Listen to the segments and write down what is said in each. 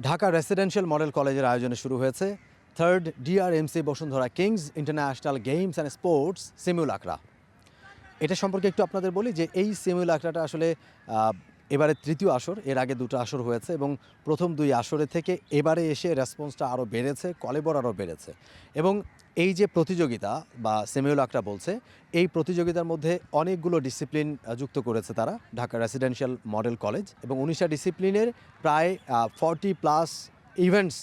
Dhaka residential model কলেজের আয়োজনে শুরু হয়েছে third DRMC Bashundhara kings international games and sports simulacra এটা সম্পর্কে একটু আপনাদের বলি যে এই সিমিউলাকরাটা আসলে এবারে তৃতীয় আসর, এর আগে দুটো আসর হয়েছে এবং প্রথম দুই আসরে থেকে এবারে এসে রেসপন্সটা আরও বেড়েছে কলেবর আরও বেড়েছে। এবং এই যে প্রতিযোগিতা, বা সেমিউল আক্টা বলছে, এই প্রতিযোগিতার মধ্যে অনেকগুলো ডিসিপ্লিন যুক্ত করেছে তারা, ঢাকা রেসিডেন্সিয়াল মডেল কলেজ এবং উনিশটা ডিসিপ্লিনের প্রায় ফর্টি প্লাস ইভেন্টস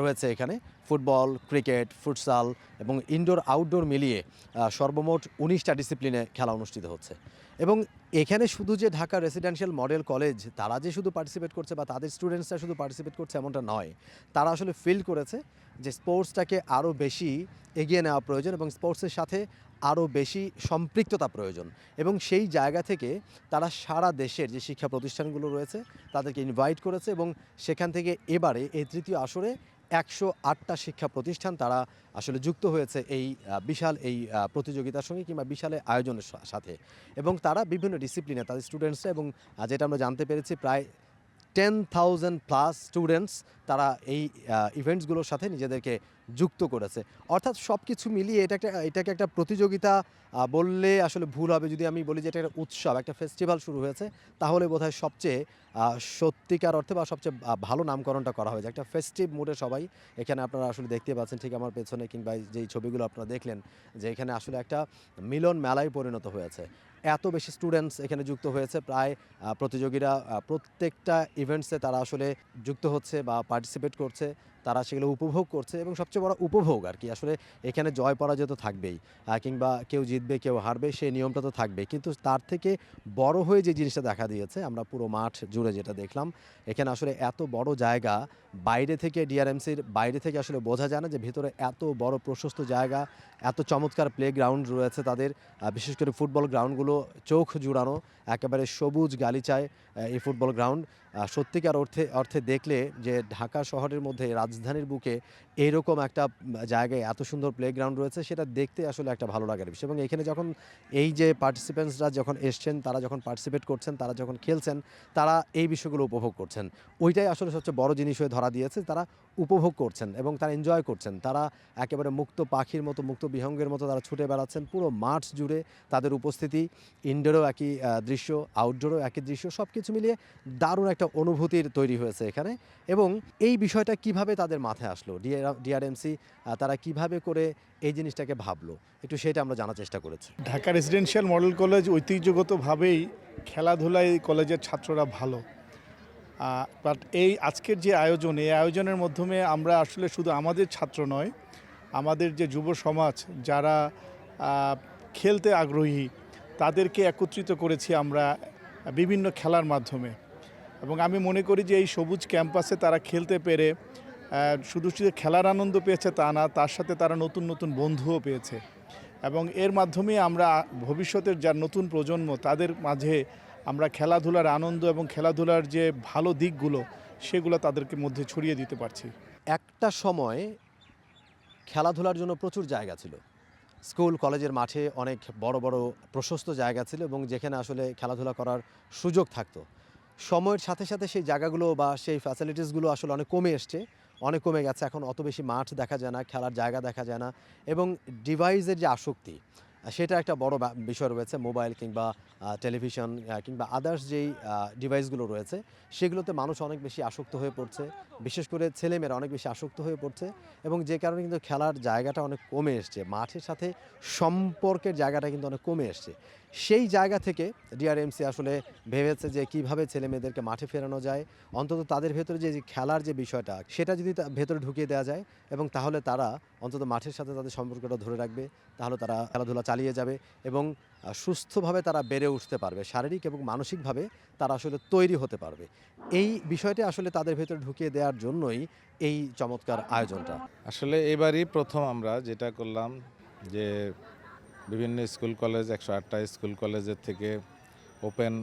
রয়েছে এখানে। ফুটবল, ক্রিকেট, ফুটসাল এবং ইনডোর আউটডোর মিলিয়ে সর্বমোট উনিশটা ডিসিপ্লিনে খেলা অনুষ্ঠিত হচ্ছে। এবং এখানে শুধু যে ঢাকা রেসিডেন্সিয়াল মডেল কলেজ তারা যে শুধু পার্টিসিপেট করছে বা তাদের স্টুডেন্টসরা শুধু পার্টিসিপেট করছে এমনটা নয়, তারা আসলে ফিল করেছে যে স্পোর্টসটাকে আরও বেশি এগিয়ে নেওয়া প্রয়োজন এবং স্পোর্টসের সাথে আরও বেশি সম্পৃক্ততা প্রয়োজন। এবং সেই জায়গা থেকে তারা সারা দেশের যে শিক্ষা প্রতিষ্ঠানগুলো রয়েছে, তাদেরকে ইনভাইট করেছে এবং সেখান থেকে এবারে এই তৃতীয় আসরে একশো আটটা শিক্ষা প্রতিষ্ঠান তারা আসলে যুক্ত হয়েছে এই বিশাল এই প্রতিযোগিতার সঙ্গে কিংবা বিশাল আয়োজনের সাথে। এবং তারা বিভিন্ন ডিসিপ্লিনে তাদের স্টুডেন্টসরা এবং যেটা আমরা জানতে পেরেছি, প্রায় টেন থাউজেন্ড প্লাস স্টুডেন্টস তারা এই ইভেন্টসগুলোর সাথে নিজেদেরকে যুক্ত করেছে। অর্থাৎ সব কিছু মিলিয়ে এটা একটা, এটাকে একটা প্রতিযোগিতা বললে আসলে ভুল হবে। যদি আমি বলি যে এটা একটা উৎসব, একটা ফেস্টিভ্যাল শুরু হয়েছে, তাহলে বোধহয় সবচেয়ে সত্যিকার অর্থে বা সবচেয়ে ভালো নামকরণটা করা হয়েছে। একটা ফেস্টিভ মুডে সবাই, এখানে আপনারা আসলে দেখতে পাচ্ছেন ঠিক আমার পেছনে কিংবা যেই ছবিগুলো আপনারা দেখলেন, যে এখানে আসলে একটা মিলন মেলায় পরিণত হয়েছে। এত বেশি স্টুডেন্টস এখানে যুক্ত হয়েছে। প্রায় প্রতিযোগীরা প্রত্যেকটা ইভেন্টসে তারা আসলে যুক্ত হচ্ছে বা পার্টিসিপেট করছে। তারা সেগুলো উপভোগ করছে এবং সবচেয়ে বড় উপভোগ আর কি। আসলে এখানে জয় পরাজয় তো থাকবেই কিংবা কেউ জিতবে, কেউ হারবে, সেই নিয়মটা তো থাকবেই। কিন্তু তার থেকে বড় হয়ে যে জিনিসটা দেখা দিয়েছে, আমরা পুরো মাঠ জুড়ে যেটা দেখলাম, এখানে আসলে এত বড় জায়গা, বাইরে থেকে ডিআরএমসির বাইরে থেকে আসলে বোঝা যায় না যে ভিতরে এত বড় প্রশস্ত জায়গা, এত চমৎকার প্লে গ্রাউন্ড রয়েছে তাদের বিশেষ করে ফুটবল গ্রাউন্ডগুলো চোখ জুড়ানো, একেবারে সবুজ গালিচায় এই ফুটবল গ্রাউন্ড সত্যিকার অর্থে অর্থে দেখলে যে ঢাকা শহরের মধ্যে রাজধানীর বুকে এইরকম একটা জায়গায় এত সুন্দর প্লে গ্রাউন্ড রয়েছে, সেটা দেখতে আসলে একটা ভালো লাগার বিষয়। এবং এখানে যখন এই যে পার্টিসিপেন্টসরা যখন এসছেন, তারা যখন পার্টিসিপেট করছেন, তারা যখন খেলছেন, তারা এই বিষয়গুলো উপভোগ করছেন। ওইটাই আসলে সবচেয়ে বড় জিনিস হয়ে ধরা দিয়েছে, তারা উপভোগ করছেন এবং তারা এনজয় করছেন। তারা একেবারে মুক্ত পাখির মতো, মুক্ত বিহঙ্গের মতো তারা ছুটে বেড়াচ্ছেন। পুরো মাঠ জুড়ে তাদের উপস্থিতি ইনডোরও একই দৃশ্য আউটডোরও একই দৃশ্য সব কিছু মিলিয়ে দারুণ একটা অনুভূতির তৈরি হয়েছে এখানে এবং এই বিষয়টা কীভাবে তাদের মাথায় আসলো? ডিআরএমসি তারা কীভাবে করে এই জিনিসটাকে ভাবলো? একটু সেটা আমরা জানার চেষ্টা করেছি। ঢাকা রেসিডেন্সিয়াল মডেল কলেজ ঐতিহ্যগতভাবেই খেলাধুলায় কলেজের ছাত্ররা ভালো। বাট এই আজকের যে আয়োজন, এই আয়োজনের মাধ্যমে আমরা আসলে শুধু আমাদের ছাত্র নয়, আমাদের যে যুব সমাজ, যারা খেলতে আগ্রহী, তাদেরকে একত্রিত করেছি আমরা বিভিন্ন খেলার মাধ্যমে। এবং আমি মনে করি যে এই সবুজ ক্যাম্পাসে তারা খেলতে পেরে শুধু শুধু খেলার আনন্দ পেয়েছে তা না, তার সাথে তারা নতুন নতুন বন্ধুও পেয়েছে। এবং এর মাধ্যমে আমরা ভবিষ্যতের যার নতুন প্রজন্ম, তাদের মাঝে আমরা খেলাধুলার আনন্দ এবং খেলাধুলার যে ভালো দিকগুলো, সেগুলো তাদেরকে মধ্যে ছড়িয়ে দিতে পারছি। একটা সময় খেলাধুলার জন্য প্রচুর জায়গা ছিল। স্কুল, কলেজের মাঠে অনেক বড় বড় প্রশস্ত জায়গা ছিল এবং যেখানে আসলে খেলাধুলা করার সুযোগ থাকতো। সময়ের সাথে সাথে সেই জায়গাগুলো বা সেই ফ্যাসিলিটিসগুলো আসলে অনেক কমে এসছে। অনেক কমে গেছে। এখন অত বেশি মাঠ দেখা যায় না, খেলার জায়গা দেখা যায় না। এবং ডিভাইসের যে আসক্তি সেটা একটা বড় বিষয় রয়েছে, মোবাইল কিংবা টেলিভিশন কিংবা আদার্স যেই ডিভাইসগুলো রয়েছে, সেগুলোতে মানুষ অনেক বেশি আসক্ত হয়ে পড়ছে। বিশেষ করে ছেলেমেয়েরা অনেক বেশি আসক্ত হয়ে পড়ছে এবং যে কারণে কিন্তু খেলার জায়গাটা অনেক কমে এসছে, মাঠের সাথে সম্পর্কের জায়গাটা কিন্তু অনেক কমে এসছে। সেই জায়গা থেকে ডিআরএমসি আসলে ভেবেছে যে কীভাবে ছেলে মেয়েদেরকে মাঠে ফেরানো যায়, অন্তত তাদের ভেতরে যে খেলার যে বিষয়টা, সেটা যদি ভেতরে ঢুকিয়ে দেওয়া যায় এবং তাহলে তারা অন্তত মাঠের সাথে তাদের সম্পর্কটা ধরে রাখবে, তাহলে তারা খেলাধুলা চালিয়ে যাবে এবং সুস্থভাবে তারা বেড়ে উঠতে পারবে। শারীরিক এবং মানসিকভাবে তারা আসলে তৈরি হতে পারবে। এই বিষয়টি আসলে তাদের ভেতরে ঢুকিয়ে দেওয়ার জন্যই এই চমৎকার আয়োজনটা। আসলে এবারই প্রথম আমরা যেটা করলাম যে, বিভিন্ন স্কুল কলেজ, একশো আটটা স্কুল কলেজের থেকে ওপেন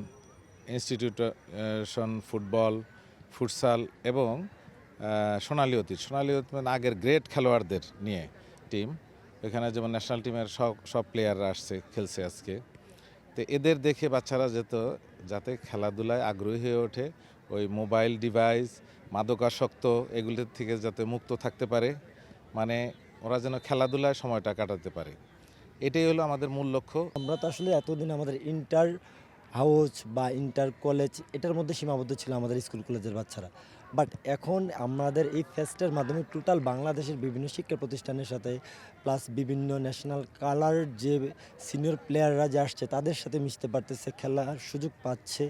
ইনস্টিটিউশন ফুটবল, ফুটসাল এবং সোনালী অতীত। সোনালী অতীত মানে আগের গ্রেট খেলোয়াড়দের নিয়ে টিম এখানে যেমন ন্যাশনাল টিমের সব সব প্লেয়াররা আসছে, খেলছে আজকে। তো এদের দেখে বাচ্চারা যেত, যাতে খেলাধুলায় আগ্রহী হয়ে ওঠে। ওই মোবাইল ডিভাইস মাদকাসক্ত, এগুলির থেকে যাতে মুক্ত থাকতে পারে। মানে ওরা যেন খেলাধুলায় সময়টা কাটাতে পারে। এটাই হলো আমাদের মূল লক্ষ্য। আমরা তো আসলে এতদিন আমাদের ইন্টার হাউস বা ইন্টার কলেজ এটার মধ্যে সীমাবদ্ধ ছিল আমাদের স্কুল কলেজের বাচ্চারা। বাট এখন আমাদের এই ফেস্টের মাধ্যমে টোটাল বাংলাদেশের বিভিন্ন শিক্ষা প্রতিষ্ঠানের সাথে প্লাস বিভিন্ন ন্যাশনাল কালার যে সিনিয়র প্লেয়াররা যে আসছে, তাদের সাথে মিশতে পারতেছে, খেলার সুযোগ পাচ্ছে।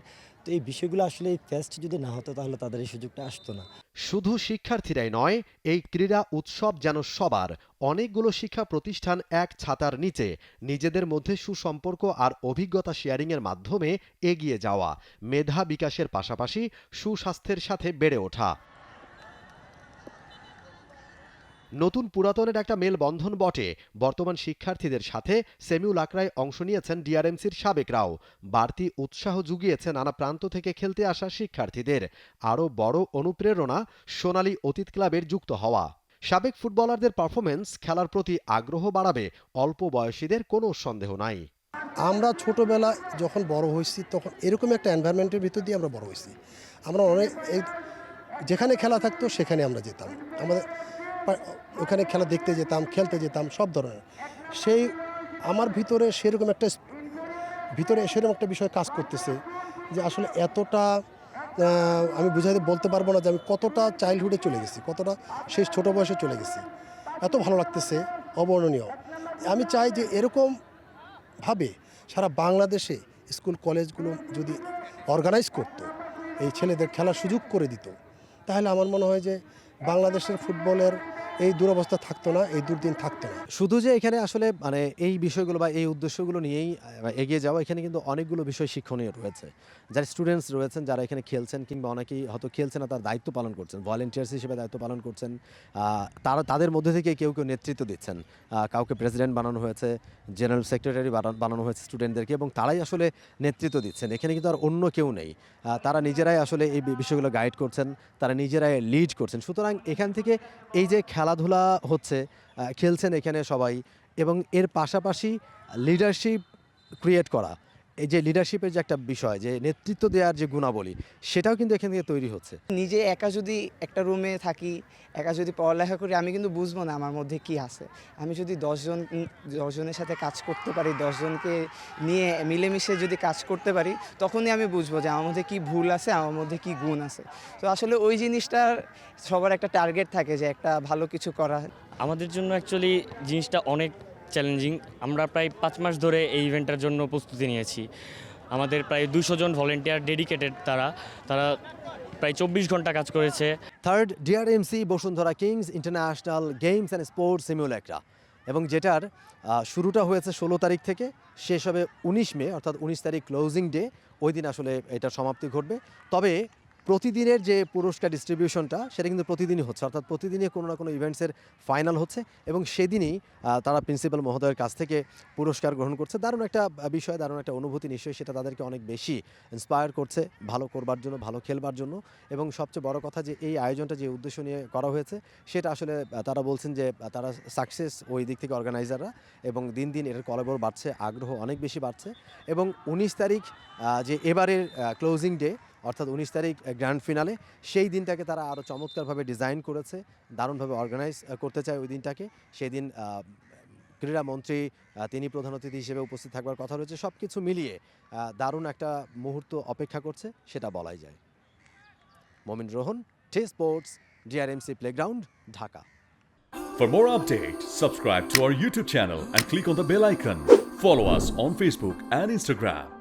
এই বিষয়গুলো আসলে এই ফেস্ট যদি না হতো তাহলে তাদের এই সুযোগটা আসতো না। শুধু শিক্ষার্থীরাই নয়, এই ক্রীড়া উৎসব যেন সবার, অনেকগুলো শিক্ষা প্রতিষ্ঠান এক ছাতার নিচে, নিজেদের মধ্যে সুসম্পর্ক আর অভিজ্ঞতা শেয়ারিংয়ের মাধ্যমে এগিয়ে যাওয়া, মেধা বিকাশের পাশাপাশি সুস্বাস্থ্যের সাথে বেড়ে ওঠা। নতুন পুরাতনের একটা মেলবন্ধন বটে। বর্তমান শিক্ষার্থীদের সাথে সেমিউল আকরায় অংশ নিয়েছেন ডিআরএমসির সাবেকরাও বাড়তি উৎসাহ জুগিয়েছে নানা প্রান্ত থেকে খেলতে আসা শিক্ষার্থীদের। আরও বড় অনুপ্রেরণা সোনালী অতীত ক্লাবের যুক্ত হওয়া। সাবেক ফুটবলারদের পারফরমেন্স খেলার প্রতি আগ্রহ বাড়াবে, অল্প বয়সীদের কোনো সন্দেহ নাই। আমরা ছোটোবেলা যখন বড় হয়েছি, তখন এরকম একটা এনভায়রনমেন্টের ভিতর দিয়ে আমরা বড় হয়েছি। আমরা অনেক যেখানে খেলা থাকতো, সেখানে আমরা যেতাম। আমাদের ওখানে খেলা দেখতে যেতাম, খেলতে যেতাম, সব ধরনের। সেই আমার ভিতরে সেরকম একটা ভিতরে সেরকম একটা বিষয় কাজ করতেছে যে আসলে এতটা আমি বুঝাইতে বলতে পারব না যে আমি কতটা চাইল্ডহুডে চলে গেছি, কতটা শেষ ছোটো বয়সে চলে গেছি। এত ভালো লাগতেছে, অবর্ণনীয়। আমি চাই যে এরকম ভাবে সারা বাংলাদেশে স্কুল, কলেজগুলো যদি অর্গানাইজ করতো, এই ছেলেদের খেলার সুযোগ করে দিত, তাহলে আমার মনে হয় যে বাংলাদেশের ফুটবলের এই দুরবস্থা থাকতো না, এই দুর্দিন থাকতো না। শুধু যে এখানে আসলে মানে এই বিষয়গুলো বা এই উদ্দেশ্যগুলো নিয়েই এগিয়ে যাওয়া, এখানে কিন্তু অনেকগুলো বিষয় শিক্ষণীয় রয়েছে। যারা স্টুডেন্টস রয়েছেন, যারা এখানে খেলছেন কিংবা অনেকেই হয়তো খেলছেন না, তার দায়িত্ব পালন করছেন ভলেন্টিয়ার্স হিসেবে দায়িত্ব পালন করছেন। তারা, তাদের মধ্যে থেকে কেউ কেউ নেতৃত্ব দিচ্ছেন। কাউকে প্রেসিডেন্ট বানানো হয়েছে জেনারেল সেক্রেটারি বানানো হয়েছে স্টুডেন্টদেরকে এবং তারাই আসলে নেতৃত্ব দিচ্ছেন। এখানে কিন্তু আর অন্য কেউ নেই। তারা নিজেরাই আসলে এই বিষয়গুলো গাইড করছেন, তারা নিজেরাই লিড করছেন। সুতরাং এখান থেকে এই যে খেলাধুলা হচ্ছে খেলছেন এখানে সবাই এবং এর পাশাপাশি লিডারশিপ ক্রিয়েট করা। এই যে লিডারশিপের যে একটা বিষয় যে নেতৃত্ব দেওয়ার যে গুণাবলী সেটাও কিন্তু এখান থেকে তৈরি হচ্ছে। নিজে একা যদি একটা রুমে থাকি একা যদি পড়ালেখা করি আমি কিন্তু বুঝব না আমার মধ্যে কি আছে। আমি যদি দশজন দশজনের সাথে কাজ করতে পারি দশজনকে নিয়ে মিলেমিশে যদি কাজ করতে পারি তখনই আমি বুঝব যে আমার মধ্যে কি ভুল আছে আমার মধ্যে কি গুণ আছে। তো আসলে ওই জিনিসটার সবার একটা টার্গেট থাকে যে একটা ভালো কিছু করা। আমাদের জন্য অ্যাকচুয়ালি জিনিসটা অনেক চ্যালেঞ্জিং আমরা প্রায় পাঁচ মাস ধরে এই ইভেন্টটার জন্য প্রস্তুতি নিয়েছি। আমাদের প্রায় দুশো জন ভলেন্টিয়ার ডেডিকেটেড তারা। তারা প্রায় চব্বিশ ঘণ্টা কাজ করেছে। Third DRMC Bashundhara kings international games and sports simulacra এবং যেটার শুরুটা হয়েছে ষোলো তারিখ থেকে, শেষ হবে উনিশ মে, অর্থাৎ উনিশ তারিখ ক্লোজিং ডে ওই দিন আসলে এটার সমাপ্তি ঘটবে। তবে প্রতিদিনের যে পুরস্কার ডিস্ট্রিবিউশনটা সেটা কিন্তু প্রতিদিনই হচ্ছে। অর্থাৎ প্রতিদিনই কোনো না কোনো ইভেন্টসের ফাইনাল হচ্ছে এবং সেদিনই তারা প্রিন্সিপাল মহোদয়ের কাছ থেকে পুরস্কার গ্রহণ করছে। দারুণ একটা বিষয়, দারুণ একটা অনুভূতি নিশ্চয়ই, সেটা তাদেরকে অনেক বেশি ইন্সপায়ার করছে ভালো করবার জন্য, ভালো খেলবার জন্য। এবং সবচেয়ে বড় কথা যে, এই আয়োজনটা যে উদ্দেশ্য নিয়ে করা হয়েছে, সেটা আসলে তারা বলছেন যে তারা সাকসেস ওই দিক থেকে অর্গানাইজাররা এবং দিন দিন এর কলবর বাড়ছে, আগ্রহ অনেক বেশি বাড়ছে। এবং উনিশ তারিখ যে এবারের ক্লোজিং ডে অর্থাৎ উনিশ তারিখ গ্র্যান্ড ফিনালে সেই দিনটাকে তারা আরও চমৎকারভাবে ডিজাইন করেছে দারুণভাবে অর্গানাইজ করতে চায় ওই দিনটাকে। সেই দিন ক্রীড়ামন্ত্রী তিনি প্রধান অতিথি হিসেবে উপস্থিত থাকবার কথা রয়েছে। সব কিছু মিলিয়ে দারুণ একটা মুহূর্ত অপেক্ষা করছে সেটা বলাই যায়। মমিন রোহন টে sports DRMC playground Dhaka. For more updates, subscribe to our YouTube channel and click on the bell icon. Follow us on Facebook and Instagram.